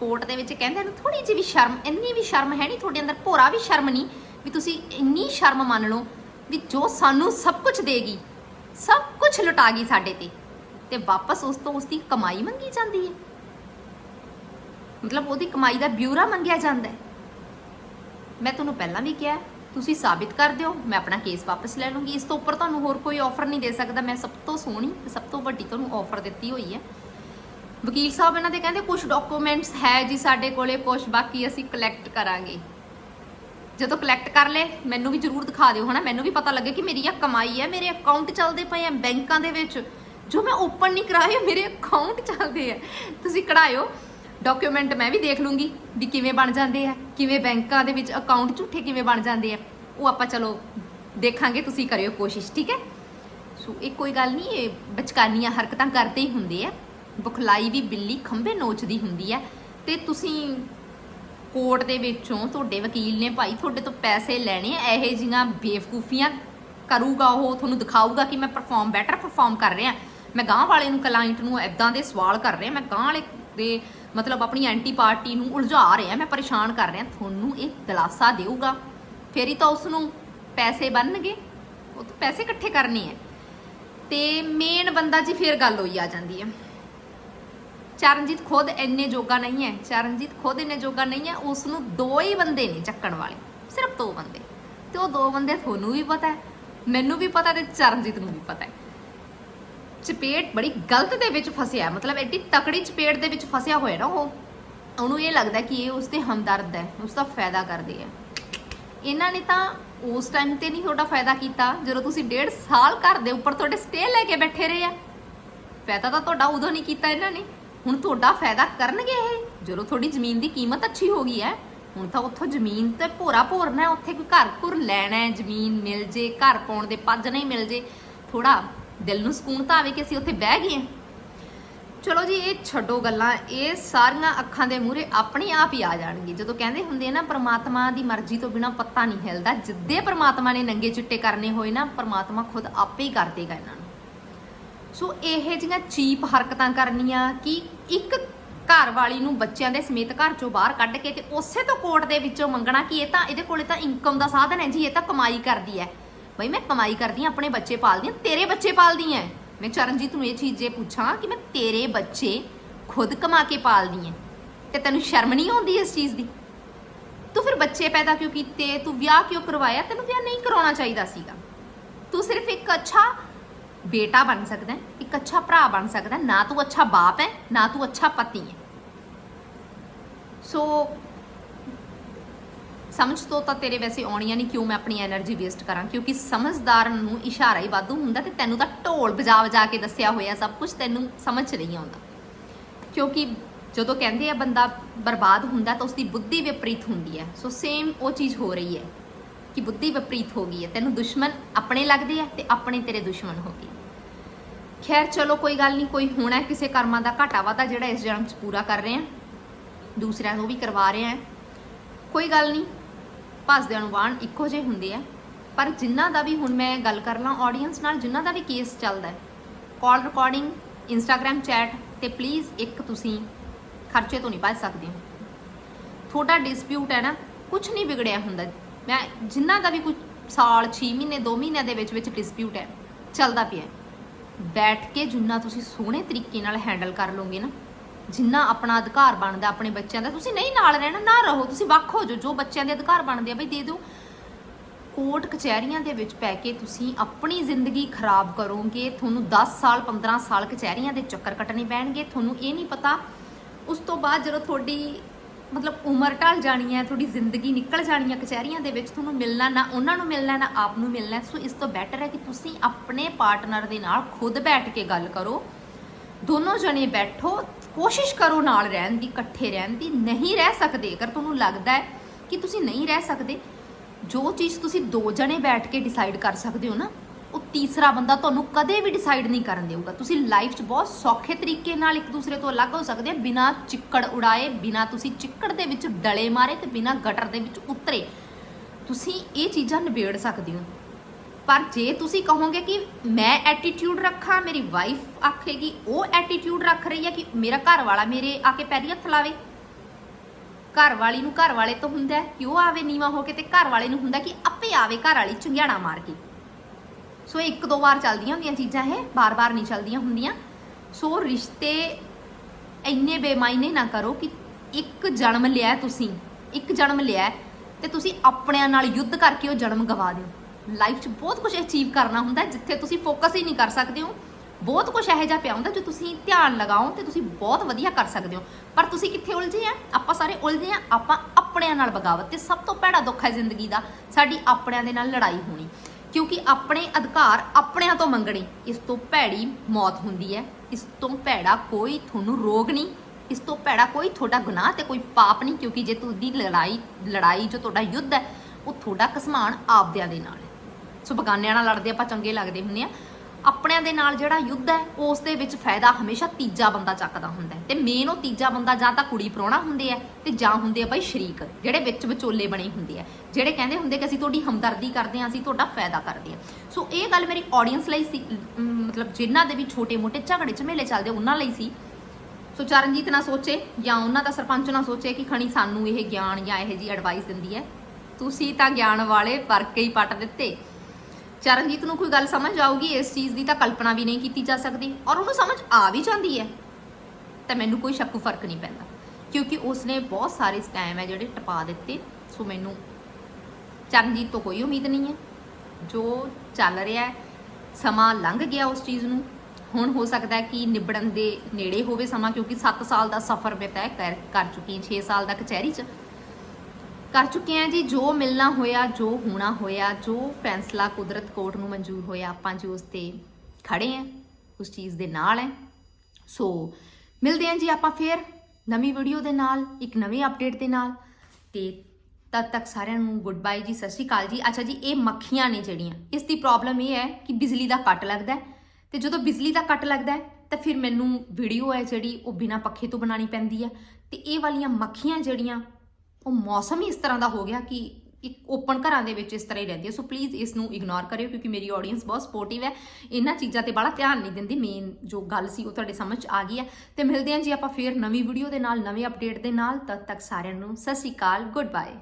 ਕੋਰਟ ਦੇ ਵਿੱਚ ਕਹਿੰਦੇ ਨੇ ਥੋੜੀ ਜਿਹੀ ਵੀ ਸ਼ਰਮ, ਇੰਨੀ ਵੀ ਸ਼ਰਮ ਹੈ ਨਹੀਂ, ਤੁਹਾਡੇ ਅੰਦਰ ਭੋਰਾ ਵੀ ਸ਼ਰਮ ਨਹੀਂ, ਵੀ ਤੁਸੀਂ ਇੰਨੀ ਸ਼ਰਮ ਮੰਨ ਲਓ ਵੀ ਜੋ ਸਾਨੂੰ ਸਭ ਕੁਝ ਦੇਗੀ, ਸਭ ਕੁਝ ਲੁਟਾ ਗਈ ਸਾਡੇ ਤੇ ਤੇ ਵਾਪਸ ਉਸ ਤੋਂ ਉਸ ਦੀ ਕਮਾਈ ਮੰਗੀ ਜਾਂਦੀ ਹੈ। ਮਤਲਬ ਉਹਦੀ ਕਮਾਈ ਦਾ ਬਿਊਰਾ ਮੰਗਿਆ ਜਾਂਦਾ ਹੈ। ਮੈਂ ਤੁਹਾਨੂੰ ਪਹਿਲਾਂ ਵੀ ਕਿਹਾ ਤੁਸੀਂ ਸਾਬਿਤ ਕਰ ਦਿਓ, ਮੈਂ ਆਪਣਾ ਕੇਸ ਵਾਪਸ ਲੈ ਲੂੰਗੀ। ਇਸ ਤੋਂ ਉੱਪਰ ਤੁਹਾਨੂੰ ਹੋਰ ਕੋਈ ਆਫਰ ਨਹੀਂ ਦੇ ਸਕਦਾ। ਮੈਂ ਸਭ ਤੋਂ ਸੋਹਣੀ ਤੇ ਸਭ ਤੋਂ ਵੱਡੀ ਤੁਹਾਨੂੰ ਆਫਰ ਦਿੱਤੀ ਹੋਈ ਹੈ। ਵਕੀਲ ਸਾਹਿਬ ਇਹਨਾਂ ਦੇ ਕਹਿੰਦੇ ਕੁਝ ਡਾਕੂਮੈਂਟਸ ਹੈ ਜੀ ਸਾਡੇ ਕੋਲੇ ਕੁਝ ਬਾਕੀ ਅਸੀਂ ਕਲੈਕਟ ਕਰਾਂਗੇ। ਜਦੋਂ ਕਲੈਕਟ ਕਰ ਲਏ, ਮੈਨੂੰ ਵੀ ਜ਼ਰੂਰ ਦਿਖਾ ਦਿਓ, ਹਨਾ? ਮੈਨੂੰ ਵੀ ਪਤਾ ਲੱਗੇ ਕਿ ਮੇਰੀ ਇਹ ਕਮਾਈ ਹੈ। ਮੇਰੇ ਅਕਾਊਂਟ ਚੱਲਦੇ ਪਏ ਆ ਬੈਂਕਾਂ ਦੇ ਵਿੱਚ। ਜੋ ਮੈਂ ਓਪਨ ਨਹੀਂ ਕਰਾਏ, ਮੇਰੇ ਅਕਾਊਂਟ ਚੱਲਦੇ ਆ ਤੁਸੀਂ ਕਢਾਇਓ। ਡਾਕੂਮੈਂਟ ਮੈਂ ਵੀ ਦੇਖ ਲੂੰਗੀ ਵੀ ਕਿਵੇਂ ਬਣ ਜਾਂਦੇ ਆ, ਕਿਵੇਂ ਬੈਂਕਾਂ ਦੇ ਵਿੱਚ ਅਕਾਊਂਟ ਝੂਠੇ ਕਿਵੇਂ ਬਣ ਜਾਂਦੇ ਆ। ਉਹ ਆਪਾਂ ਚਲੋ ਦੇਖਾਂਗੇ, ਤੁਸੀਂ ਕਰਿਓ ਕੋਸ਼ਿਸ਼, ਠੀਕ ਹੈ? ਸੋ ਇਹ ਕੋਈ ਗੱਲ ਨਹੀਂ, ਇਹ ਬਚਕਾਨੀਆਂ ਹਰਕਤਾਂ ਕਰਦੇ ਹੀ ਹੁੰਦੇ ਆ। ਬੁਖਲਾਈ ਵੀ ਬਿੱਲੀ ਖੰਭੇ ਨੋਚਦੀ ਹੁੰਦੀ ਹੈ ਤੇ ਤੁਸੀਂ ਕੋਰਟ ਦੇ ਵਿੱਚੋਂ ਤੁਹਾਡੇ ਵਕੀਲ ਨੇ ਭਾਈ, ਤੁਹਾਡੇ ਤੋਂ ਪੈਸੇ ਲੈਣੇ ਆ, ਇਹੋ ਜੀਆਂ ਬੇਵਕੂਫੀਆਂ ਕਰੂਗਾ ਉਹ, ਤੁਹਾਨੂੰ ਦਿਖਾਊਗਾ ਕਿ ਮੈਂ ਪਰਫਾਰਮ ਬੈਟਰ ਪਰਫਾਰਮ ਕਰ ਰਿਹਾ। ਮੈਂ ਗਾਂਹ ਵਾਲੇ ਨੂੰ ਕਲਾਇੰਟ ਨੂੰ ਐਦਾਂ ਦੇ ਸਵਾਲ ਕਰ ਰਿਹਾ, ਮੈਂ ਗਾਂਹ ਵਾਲੇ ਦੇ ਮਤਲਬ ਆਪਣੀ ਐਂਟੀ ਪਾਰਟੀ ਨੂੰ ਉਲਝਾ ਰਿਹਾ, ਮੈਂ ਪਰੇਸ਼ਾਨ ਕਰ ਰਿਹਾ, ਤੁਹਾਨੂੰ ਇਹ ਦਲਾਸਾ ਦੇਊਗਾ। ਫੇਰ ਹੀ ਤਾਂ ਉਸ ਨੂੰ ਪੈਸੇ ਬਣਨਗੇ, ਉਹ ਤਾਂ ਪੈਸੇ ਇਕੱਠੇ ਕਰਨੇ ਆ ਤੇ ਮੇਨ ਬੰਦਾ ਜੀ ਫੇਰ ਗੱਲ ਹੋਈ ਆ ਜਾਂਦੀ ਹੈ ਚਰਨਜੀਤ ਖੁਦ ਇੰਨੇ ਜੋਗਾ ਨਹੀਂ ਹੈ ਚਰਨਜੀਤ ਖੁਦ ਇੰਨੇ ਜੋਗਾ ਨਹੀਂ ਹੈ ਉਸ ਨੂੰ ਦੋ ਹੀ ਬੰਦੇ ਨੇ ਚੱਕਣ ਵਾਲੇ, ਸਿਰਫ ਦੋ ਬੰਦੇ। ਤੇ ਉਹ ਦੋ ਬੰਦੇ ਤੁਹਾਨੂੰ ਵੀ ਪਤਾ ਹੈ ਮੈਨੂੰ ਵੀ ਪਤਾ ਤੇ ਚਰਨਜੀਤ ਨੂੰ ਵੀ ਪਤਾ ਹੈ ਚਪੇਟ ਬੜੀ ਗਲਤ ਦੇ ਵਿੱਚ ਫਸਿਆ ਮਤਲਬ ਐਡੀ ਤਕੜੀ ਚਪੇਟ ਦੇ ਵਿੱਚ ਫਸਿਆ ਹੋਇਆ ਨਾ ਉਹ, ਉਹਨੂੰ ਇਹ ਲੱਗਦਾ ਕਿ ਇਹ ਉਸਦੇ ਹਮਦਰਦ ਹੈ ਉਸ ਦਾ ਫਾਇਦਾ ਕਰਦੇ ਆ। ਇਹਨਾਂ ਨੇ ਤਾਂ ਉਸ ਟਾਈਮ ਤੇ ਨਹੀਂ ਤੁਹਾਡਾ ਫਾਇਦਾ ਕੀਤਾ, ਜਦੋਂ ਤੁਸੀਂ ਡੇਢ ਸਾਲ ਘਰ ਦੇ ਉੱਪਰ ਤੁਹਾਡੇ ਸਟੇ ਲੈ ਕੇ ਬੈਠੇ ਰਹੇ ਆ। ਫਾਇਦਾ ਤਾਂ ਤੁਹਾਡਾ ਉਦੋਂ ਨਹੀਂ ਕੀਤਾ ਇਹਨਾਂ ਨੇ। ਹੁਣ ਤੁਹਾਡਾ ਫਾਇਦਾ ਕਰਨਗੇ ਇਹ। ਜਦੋਂ ਤੁਹਾਡੀ ਜ਼ਮੀਨ ਦੀ ਕੀਮਤ ਅੱਛੀ ਹੋ ਗਈ ਹੈ, ਹੁਣ ਤਾਂ ਉੱਥੋਂ ਜ਼ਮੀਨ ਤੇ ਭੋਰਾ ਭੋਰਨਾ ਉੱਥੇ ਕੋਈ ਘਰ ਘੁਰ ਲੈਣਾ ਹੈ ਜ਼ਮੀਨ ਮਿਲ ਜੇ, ਘਰ ਪਾਉਣ ਦੇ ਪੱਜ ਨਹੀਂ ਮਿਲ ਜੇ। ਥੋੜਾ ਦਿਲ ਨੂੰ ਸਕੂਨ ਤਾਂ ਆਵੇ ਕਿ ਅਸੀਂ ਉੱਥੇ ਬਹਿ ਗਏ ਚਲੋ ਜੀ, ਇਹ ਛੱਡੋ ਗੱਲਾਂ। ਇਹ ਸਾਰੀਆਂ ਅੱਖਾਂ ਦੇ ਮੂਹਰੇ ਆਪਣੇ ਆਪ ਹੀ ਆ ਜਾਣਗੇ। ਜਦੋਂ ਕਹਿੰਦੇ ਹੁੰਦੇ ਆ ਨਾ, ਪ੍ਰਮਾਤਮਾ ਦੀ ਮਰਜ਼ੀ ਤੋਂ ਬਿਨਾ ਪੱਤਾ ਨਹੀਂ ਹਿਲਦਾ। ਜਿੱਦੇ ਪ੍ਰਮਾਤਮਾ ਨੇ ਨੰਗੇ ਚਿੱਟੇ ਕਰਨੇ ਹੋਏ ਨਾ, ਪ੍ਰਮਾਤਮਾ ਖੁਦ ਆਪੇ ਹੀ ਕਰ ਦੇਗਾ ਇਹਨਾਂ ਨੂੰ। ਸੋ ਇਹ ਜਿਹੀਆਂ ਚੀਪ ਹਰਕਤਾਂ ਕਰਨੀਆਂ ਕਿ ਇੱਕ ਘਰ ਵਾਲੀ ਨੂੰ ਬੱਚਿਆਂ ਦੇ ਸਮੇਤ ਘਰ ਚੋਂ ਬਾਹਰ ਕੱਢ ਕੇ ਤੇ ਉਸੇ ਤੋਂ ਕੋਰਟ ਦੇ ਵਿੱਚੋਂ ਮੰਗਣਾ ਕਿ ਇਹ ਤਾਂ ਇਹਦੇ ਕੋਲੇ ਤਾਂ ਇਨਕਮ ਦਾ ਸਾਧਨ ਹੈ ਜੀ, ਇਹ ਤਾਂ ਕਮਾਈ ਕਰਦੀ ਹੈ। ਬਈ ਮੈਂ ਕਮਾਈ ਕਰਦੀ ਹਾਂ ਆਪਣੇ ਬੱਚੇ ਪਾਲਦੀ ਹਾਂ ਤੇਰੇ ਬੱਚੇ ਪਾਲਦੀ ਹਾਂ ਮੈਂ ਚਰਨਜੀਤ ਨੂੰ ਇਹ ਚੀਜ਼ ਜੇ ਪੁੱਛਾਂ ਕਿ ਮੈਂ ਤੇਰੇ ਬੱਚੇ ਖੁਦ ਕਮਾ ਕੇ ਪਾਲਦੀ ਹਾਂ ਤੇ ਤੈਨੂੰ ਸ਼ਰਮ ਨਹੀਂ ਆਉਂਦੀ ਇਸ ਚੀਜ਼ ਦੀ? ਤੂੰ ਫਿਰ ਬੱਚੇ ਪੈਦਾ ਕਿਉਂ ਕੀਤੇ? ਤੂੰ ਵਿਆਹ ਕਿਉਂ ਕਰਵਾਇਆ? ਤੈਨੂੰ ਵਿਆਹ ਨਹੀਂ ਕਰਾਉਣਾ ਚਾਹੀਦਾ ਸੀਗਾ। ਤੂੰ ਸਿਰਫ ਇੱਕ ਅੱਛਾ ਬੇਟਾ ਬਣ ਸਕਦਾ ਹੈ, ਇੱਕ ਅੱਛਾ ਭਰਾ ਬਣ ਸਕਦਾ ਨਾ ਤੂੰ ਅੱਛਾ ਬਾਪ ਹੈ, ਨਾ ਤੂੰ ਅੱਛਾ ਪਤੀ ਹੈ। ਸੋ ਸਮਝ ਤੋਂ ਤਾਂ ਤੇਰੇ ਵੈਸੇ ਆਉਣੀਆਂ ਨਹੀਂ ਕਿਉਂ ਮੈਂ ਆਪਣੀ એનર્ਜੀ ਵੇਸਟ ਕਰਾਂ? ਕਿਉਂਕਿ ਸਮਝਦਾਰ ਨੂੰ ਇਸ਼ਾਰਾ ਹੀ ਵਾਧੂ ਹੁੰਦਾ ਤੇ ਤੈਨੂੰ ਤਾਂ ਢੋਲ ਵਜਾ ਵਜਾ ਕੇ ਦੱਸਿਆ ਹੋਇਆ ਸਭ ਕੁਝ ਤੈਨੂੰ ਸਮਝ ਨਹੀਂ ਆਉਂਦਾ। ਕਿਉਂਕਿ ਜਦੋਂ ਕਹਿੰਦੇ ਆ ਬੰਦਾ ਬਰਬਾਦ ਹੁੰਦਾ ਤਾਂ ਉਸਦੀ ਬੁੱਧੀ ਵਿਪਰੀਤ ਹੁੰਦੀ ਹੈ। ਸੋ ਸੇਮ ਉਹ ਚੀਜ਼ ਹੋ ਰਹੀ ਹੈ ਕਿ ਬੁੱਧੀ ਵਿਪਰੀਤ ਹੋ ਗਈ ਹੈ। ਤੈਨੂੰ ਦੁਸ਼ਮਣ ਆਪਣੇ ਲੱਗਦੇ ਆ ਤੇ ਆਪਣੇ ਤੇਰੇ ਦੁਸ਼ਮਣ ਹੋ ਗਏ। ਖੈਰ ਚਲੋ ਕੋਈ ਗੱਲ ਨਹੀਂ, ਕੋਈ ਹੋਣਾ ਕਿਸੇ ਕਰਮਾਂ ਦਾ ਘਾਟਾ ਵਾਦਾ ਜਿਹੜਾ ਇਸ ਜਨਮ 'ਚ ਪੂਰਾ ਕਰ ਰਹੇ ਆ। ਦੂਸਰਿਆਂ ਨੂੰ ਵੀ ਕਰਵਾ ਰਹੇ ਆ। ਕੋਈ ਗੱਲ ਨਹੀਂ। ਭੱਜਦੇ ਅਣਵਾਣ ਇੱਕੋ ਜਿਹੇ ਹੁੰਦੇ ਆ। ਪਰ ਜਿਨ੍ਹਾਂ ਦਾ ਵੀ ਹੁਣ ਮੈਂ ਗੱਲ ਕਰ ਲਾਂ ਆਡੀਅנס ਨਾਲ, ਜਿਨ੍ਹਾਂ ਦਾ ਵੀ ਕੇਸ ਚੱਲਦਾ ਹੈ ਕਾਲ ਰਿਕਾਰਡਿੰਗ ਇੰਸਟਾਗ੍ਰam ਚੈਟ ਤੇ ਪਲੀਜ਼ ਇੱਕ ਤੁਸੀਂ ਖਰਚੇ ਤੋਂ ਨਹੀਂ ਭੱਜ ਸਕਦੇ ਹੋ। ਤੁਹਾਡਾ ਡਿਸਪਿਊਟ ਹੈ ਨਾ ਕੁਝ ਨਹੀਂ ਵਿਗੜਿਆ ਹੁੰਦਾ। ਮੈਂ ਜਿਨ੍ਹਾਂ ਦਾ ਵੀ ਕੁਝ ਸਾਲ 6 ਮਹੀਨੇ 2 ਮਹੀਨਿਆਂ ਦੇ ਵਿੱਚ ਵਿੱਚ ਡਿਸਪਿਊਟ ਹੈ, ਚੱਲਦਾ ਪਿਆ ਬੈਠ ਕੇ ਜਿੰਨਾ ਤੁਸੀਂ ਸੋਹਣੇ ਤਰੀਕੇ ਨਾਲ ਹੈਂਡਲ ਕਰ ਲੋਗੇ ਨਾ ਜਿੰਨਾ ਆਪਣਾ ਅਧਿਕਾਰ ਬਣਦਾ ਆਪਣੇ ਬੱਚਿਆਂ ਦਾ, ਤੁਸੀਂ ਨਹੀਂ ਨਾਲ ਰਹਿਣਾ, ਨਾ ਰਹੋ, ਤੁਸੀਂ ਵੱਖ ਹੋ ਜਾਓ, ਜੋ ਬੱਚਿਆਂ ਦੇ ਅਧਿਕਾਰ ਬਣਦੇ ਆ, ਬਈ ਦੇ ਦਿਓ। ਕੋਰਟ ਕਚਹਿਰੀਆਂ ਦੇ ਵਿੱਚ ਪੈ ਕੇ ਤੁਸੀਂ ਆਪਣੀ ਜ਼ਿੰਦਗੀ ਖਰਾਬ ਕਰੋਗੇ, ਤੁਹਾਨੂੰ 10 ਸਾਲ 15 ਸਾਲ ਕਚਹਿਰੀਆਂ ਦੇ ਚੱਕਰ ਕੱਟਣੇ ਪੈਣਗੇ, ਤੁਹਾਨੂੰ ਇਹ ਨਹੀਂ ਪਤਾ। ਉਸ ਤੋਂ ਬਾਅਦ ਜਦੋਂ ਤੁਹਾਡੀ ਮਤਲਬ ਉਮਰ ਢਲ ਜਾਣੀ ਹੈ, ਤੁਹਾਡੀ ਜ਼ਿੰਦਗੀ ਨਿਕਲ ਜਾਣੀ ਹੈ ਕਚਹਿਰੀਆਂ ਦੇ ਵਿੱਚ, ਤੁਹਾਨੂੰ ਮਿਲਣਾ ਨਾ, ਉਹਨਾਂ ਨੂੰ ਮਿਲਣਾ, ਨਾ ਆਪ ਨੂੰ ਮਿਲਣਾ, ਸੋ ਇਸ ਤੋਂ ਬੈਟਰ ਹੈ ਕਿ ਤੁਸੀਂ ਆਪਣੇ ਪਾਰਟਨਰ ਦੇ ਨਾਲ ਖੁਦ ਬੈਠ ਕੇ ਗੱਲ ਕਰੋ। ਦੋਨੋਂ ਜਣੇ ਬੈਠੋ ਕੋਸ਼ਿਸ਼ ਕਰੋ ਨਾਲ ਰਹਿਣ ਦੀ, ਇਕੱਠੇ ਰਹਿਣ ਦੀ। ਨਹੀਂ ਰਹਿ ਸਕਦੇ। ਅਗਰ ਤੁਹਾਨੂੰ ਲੱਗਦਾ ਹੈ ਕਿ ਤੁਸੀਂ ਨਹੀਂ ਰਹਿ ਸਕਦੇ, ਜੋ ਚੀਜ਼ ਤੁਸੀਂ ਦੋ ਜਣੇ ਬੈਠ ਕੇ ਡਿਸਾਈਡ ਕਰ ਸਕਦੇ ਹੋ ਨਾ, ਉਹ ਤੀਸਰਾ ਬੰਦਾ ਤੁਹਾਨੂੰ ਕਦੇ ਵੀ ਡਿਸਾਈਡ ਨਹੀਂ ਕਰਨ ਦੇਊਗਾ। ਤੁਸੀਂ ਲਾਈਫ 'ਚ ਬਹੁਤ ਸੌਖੇ ਤਰੀਕੇ ਨਾਲ ਇੱਕ ਦੂਸਰੇ ਤੋਂ ਅਲੱਗ ਹੋ ਸਕਦੇ ਹੋ। ਬਿਨਾਂ ਚਿੱਕੜ ਉਡਾਏ, ਬਿਨਾਂ ਤੁਸੀਂ ਚਿੱਕੜ ਦੇ ਵਿੱਚ ਡਲੇ ਮਾਰੇ ਤੇ ਬਿਨਾਂ ਗਟਰ ਦੇ ਵਿੱਚ ਉਤਰੇ। ਤੁਸੀਂ ਇਹ ਚੀਜ਼ਾਂ ਨਿਬੇੜ ਸਕਦੇ ਹੋ। ਪਰ ਜੇ ਤੁਸੀਂ ਕਹੋਗੇ ਕਿ ਮੈਂ ਐਟੀਟਿਊਡ ਰੱਖਾਂ, ਮੇਰੀ ਵਾਈਫ ਆਖੇਗੀ, ਉਹ ਐਟੀਟਿਊਡ ਰੱਖ ਰਹੀ ਹੈ ਕਿ ਮੇਰਾ ਘਰ ਵਾਲਾ ਮੇਰੇ ਆ ਕੇ ਪੈਰੀ ਹੱਥ ਲਾਵੇ। ਘਰ ਵਾਲੀ ਨੂੰ ਘਰ ਵਾਲੇ ਤੋਂ ਹੁੰਦਾ ਹੈ ਕਿ ਉਹ ਆਵੇ ਨੀਵਾ ਹੋ ਕੇ ਤੇ ਘਰ ਵਾਲੇ ਨੂੰ ਹੁੰਦਾ ਕਿ ਆਪੇ ਆਵੇ ਘਰ ਵਾਲੀ ਚੁੰਗਿਆਣਾ ਮਾਰ ਕੇ। ਸੋ ਇੱਕ ਦੋ ਵਾਰ ਚੱਲਦੀਆਂ ਹੁੰਦੀਆਂ ਚੀਜ਼ਾਂ ਇਹ, ਬਾਰ-ਬਾਰ ਨਹੀਂ ਚੱਲਦੀਆਂ ਹੁੰਦੀਆਂ। ਸੋ ਰਿਸ਼ਤੇ ਇੰਨੇ ਬੇਮਾਇਨੇ ਨਾ ਕਰੋ ਕਿ ਇੱਕ ਜਨਮ ਲਿਆ ਤੁਸੀਂ, ਇੱਕ ਜਨਮ ਲਿਆ ਹੈ ਤੇ ਤੁਸੀਂ ਆਪਣਿਆਂ ਨਾਲ ਯੁੱਧ ਕਰਕੇ ਉਹ ਜਨਮ ਗਵਾ ਦਿਓ। ਲਾਈਫ 'ਚ ਬਹੁਤ ਕੁਝ ਅਚੀਵ ਕਰਨਾ ਹੁੰਦਾ ਜਿੱਥੇ ਤੁਸੀਂ ਫੋਕਸ ਹੀ ਨਹੀਂ ਕਰ ਸਕਦੇ ਹੋ। ਬਹੁਤ ਕੁਝ ਇਹੋ ਜਿਹਾ ਪਿਆ ਹੁੰਦਾ ਜੋ ਤੁਸੀਂ ਧਿਆਨ ਲਗਾਓ ਤੇ ਤੁਸੀਂ ਬਹੁਤ ਵਧੀਆ ਕਰ ਸਕਦੇ ਹੋ। ਪਰ ਤੁਸੀਂ ਕਿੱਥੇ ਉਲਝੇ ਆ? ਆਪਾਂ ਸਾਰੇ ਉਲਝੇ ਆ, ਆਪਾਂ ਆਪਣਿਆਂ ਨਾਲ ਬਗਾਵਤ ਤੇ ਸਭ ਤੋਂ ਭੈੜਾ ਦੁੱਖ ਹੈ ਜ਼ਿੰਦਗੀ ਦਾ, ਸਾਡੀ ਆਪਣਿਆਂ ਦੇ ਨਾਲ ਲੜਾਈ ਹੋਣੀ। ਕਿਉਂਕਿ ਆਪਣੇ ਅਧਿਕਾਰ ਆਪਣਿਆਂ ਤੋਂ ਮੰਗਣੇ, ਇਸ ਤੋਂ ਭੈੜੀ ਮੌਤ ਹੁੰਦੀ ਹੈ। ਇਸ ਤੋਂ ਭੈੜਾ ਕੋਈ ਤੁਹਾਨੂੰ ਰੋਗ ਨਹੀਂ, ਇਸ ਤੋਂ ਭੈੜਾ ਕੋਈ ਤੁਹਾਡਾ ਗੁਨਾਹ ਤੇ ਕੋਈ ਪਾਪ ਨਹੀਂ, ਕਿਉਂਕਿ ਜੇ ਤੁਹਾਡੀ ਲੜਾਈ ਲੜਾਈ ਜੋ ਤੁਹਾਡਾ ਯੁੱਧ ਹੈ, ਉਹ ਤੁਹਾਡਾ ਕਸਮਾਨ ਆਪਦਿਆਂ ਦੇ ਨਾਲ ਸੋ ਬਗਾਨਿਆਂ ਨਾਲ ਲੜਦੇ ਆਪਾਂ ਚੰਗੇ ਲੱਗਦੇ ਹੁੰਦੇ ਆ। ਆਪਣਿਆਂ ਦੇ ਨਾਲ ਜਿਹੜਾ ਯੁੱਧ ਹੈ, ਉਸ ਦੇ ਵਿੱਚ ਫਾਇਦਾ ਹਮੇਸ਼ਾ ਤੀਜਾ ਬੰਦਾ ਚੱਕਦਾ ਹੁੰਦਾ ਹੈ। ਤੇ ਮੇਨ ਉਹ ਤੀਜਾ ਬੰਦਾ ਜਾਂ ਤਾਂ ਕੁੜੀ ਪ੍ਰਾਹੁਣਾ ਹੁੰਦੇ ਆ ਤੇ ਜਾਂ ਹੁੰਦੇ ਆ ਬਾਈ ਸ਼ਰੀਕ, ਜਿਹੜੇ ਵਿੱਚ ਵਿਚੋਲੇ ਬਣੇ ਹੁੰਦੇ ਆ। ਜਿਹੜੇ ਕਹਿੰਦੇ ਹੁੰਦੇ ਕਿ ਅਸੀਂ ਤੁਹਾਡੀ ਹਮਦਰਦੀ ਕਰਦੇ ਆ ਅਸੀਂ ਤੁਹਾਡਾ ਫਾਇਦਾ ਕਰਦੇ ਆ ਸੋ ਇਹ ਗੱਲ ਮੇਰੀ ਆਡੀਅנס ਲਈ ਸੀ ਮਤਲਬ ਜਿਨ੍ਹਾਂ ਦੇ ਵੀ ਛੋਟੇ-ਮੋਟੇ ਝਗੜੇ ਝਮੇਲੇ ਚੱਲਦੇ ਉਹਨਾਂ ਲਈ ਸੀ। ਸੋ ਚਰਨਜੀਤ ਨਾ ਸੋਚੇ ਜਾਂ ਉਹਨਾਂ ਦਾ ਸਰਪੰਚ ਨਾ ਸੋਚੇ ਕਿ ਖਣੀ ਸਾਨੂੰ ਇਹ ਗਿਆਨ ਜਾਂ ਇਹ ਜੀ ਐਡਵਾਈਸ ਦਿੰਦੀ ਹੈ। ਤੁਸੀਂ ਤਾਂ ਗਿਆਨ ਵਾਲੇ ਵਰਕੇ ਹੀ ਪੱਟ ਦਿੱਤੇ। ਚਰਨਜੀਤ ਨੂੰ ਕੋਈ ਗੱਲ ਸਮਝ ਆਊਗੀ, ਇਸ ਚੀਜ਼ ਦੀ ਤਾਂ ਕਲਪਨਾ ਵੀ ਨਹੀਂ ਕੀਤੀ ਜਾ ਸਕਦੀ ਔਰ ਉਹਨੂੰ ਸਮਝ ਆ ਵੀ ਜਾਂਦੀ ਹੈ। ਤਾਂ ਮੈਨੂੰ ਕੋਈ ਸ਼ੱਕੂ, ਫ਼ਰਕ ਨਹੀਂ ਪੈਂਦਾ। ਕਿਉਂਕਿ ਉਸਨੇ ਬਹੁਤ ਸਾਰੇ ਸਟੈਮ ਹੈ ਜਿਹੜੇ ਟਪਾ ਦਿੱਤੇ। ਸੋ ਮੈਨੂੰ ਚਰਨਜੀਤ ਤੋਂ ਕੋਈ ਉਮੀਦ ਨਹੀਂ ਹੈ। ਜੋ ਚੱਲ ਰਿਹਾ ਹੈ, ਸਮਾਂ ਲੰਘ ਗਿਆ ਉਸ ਚੀਜ਼ ਨੂੰ। ਹੁਣ ਹੋ ਸਕਦਾ ਹੈ ਕਿ ਨਿਬੜਨ ਦੇ ਨੇੜੇ ਹੋਵੇ ਸਮਾਂ, ਕਿਉਂਕਿ 7 ਸਾਲ ਦਾ ਸਫ਼ਰ ਮੈਂ ਤੈਅ ਕਰ ਕਰ ਚੁੱਕੀ ਹਾਂ 6 ਸਾਲ ਦਾ ਕਚਹਿਰੀ 'ਚ। ਕਰ ਚੁੱਕੇ ਹਾਂ ਜੀ। ਜੋ ਮਿਲਣਾ ਹੋਇਆ, ਜੋ ਹੋਣਾ ਹੋਇਆ, ਜੋ ਫੈਸਲਾ ਕੁਦਰਤ ਕੋਰਟ ਨੂੰ ਮਨਜ਼ੂਰ ਹੋਇਆ, ਆਪਾਂ ਜੀ ਉਸ ਤੇ ਖੜੇ ਹਾਂ, ਉਸ ਚੀਜ਼ ਦੇ ਨਾਲ ਹੈ। ਸੋ ਮਿਲਦੇ ਹਾਂ ਜੀ ਆਪਾਂ ਫੇਰ ਨਵੀਂ ਵੀਡੀਓ ਦੇ ਨਾਲ, ਇੱਕ ਨਵੀਂ ਅਪਡੇਟ ਦੇ ਨਾਲ। ਤੇ ਤਦ ਤੱਕ ਸਾਰਿਆਂ ਨੂੰ ਗੁੱਡ ਬਾਏ ਜੀ, ਸਤਿ ਸ਼੍ਰੀ ਅਕਾਲ ਜੀ। ਅੱਛਾ ਜੀ, ਇਹ ਮੱਖੀਆਂ ਨੇ ਜਿਹੜੀਆਂ, ਇਸ ਦੀ ਪ੍ਰੋਬਲਮ ਇਹ ਹੈ ਕਿ ਬਿਜਲੀ ਦਾ ਕੱਟ ਲੱਗਦਾ ਹੈ। ਤੇ ਜਦੋਂ ਬਿਜਲੀ ਦਾ ਕੱਟ ਲੱਗਦਾ ਹੈ, ਤਾਂ ਫਿਰ ਮੈਨੂੰ ਵੀਡੀਓ ਹੈ ਜਿਹੜੀ ਉਹ ਬਿਨਾ ਪੱਖੇ ਤੋਂ ਬਣਾਉਣੀ ਪੈਂਦੀ ਹੈ। ਤੇ ਇਹ ਵਾਲੀਆਂ ਮੱਖੀਆਂ ਜਿਹੜੀਆਂ ਉਹ ਮੌਸਮ ਹੀ ਇਸ ਤਰ੍ਹਾਂ ਦਾ ਹੋ ਗਿਆ ਕਿ ਇੱਕ ਓਪਨ ਘਰਾਂ ਦੇ ਵਿੱਚ ਇਸ ਤਰ੍ਹਾਂ ਹੀ ਰਹਿੰਦੀ ਹੈ। ਸੋ ਪਲੀਜ਼ ਇਸ ਨੂੰ ਇਗਨੋਰ ਕਰਿਓ ਕਿਉਂਕਿ ਮੇਰੀ ਆਡੀਅנס ਬਹੁਤ ਸਪੋਰਟਿਵ ਹੈ। ਇਹਨਾਂ ਚੀਜ਼ਾਂ ਤੇ ਬੜਾ ਧਿਆਨ ਨਹੀਂ ਦਿੰਦੀ। ਮੇਨ ਜੋ ਗੱਲ ਸੀ ਉਹ ਤੁਹਾਡੇ ਸਮਝ 'ਚ ਆ ਗਈ ਹੈ। ਤੇ ਮਿਲਦੇ ਹਾਂ ਜੀ ਆਪਾਂ ਫੇਰ ਨਵੀਂ ਵੀਡੀਓ ਦੇ ਨਾਲ, ਨਵੇਂ ਅਪਡੇਟ ਦੇ ਨਾਲ। ਤਦ ਤੱਕ ਸਾਰਿਆਂ ਨੂੰ ਸਤਿ ਸ਼੍ਰੀ ਅਕਾਲ ਗੁੱਡ ਬਾਏ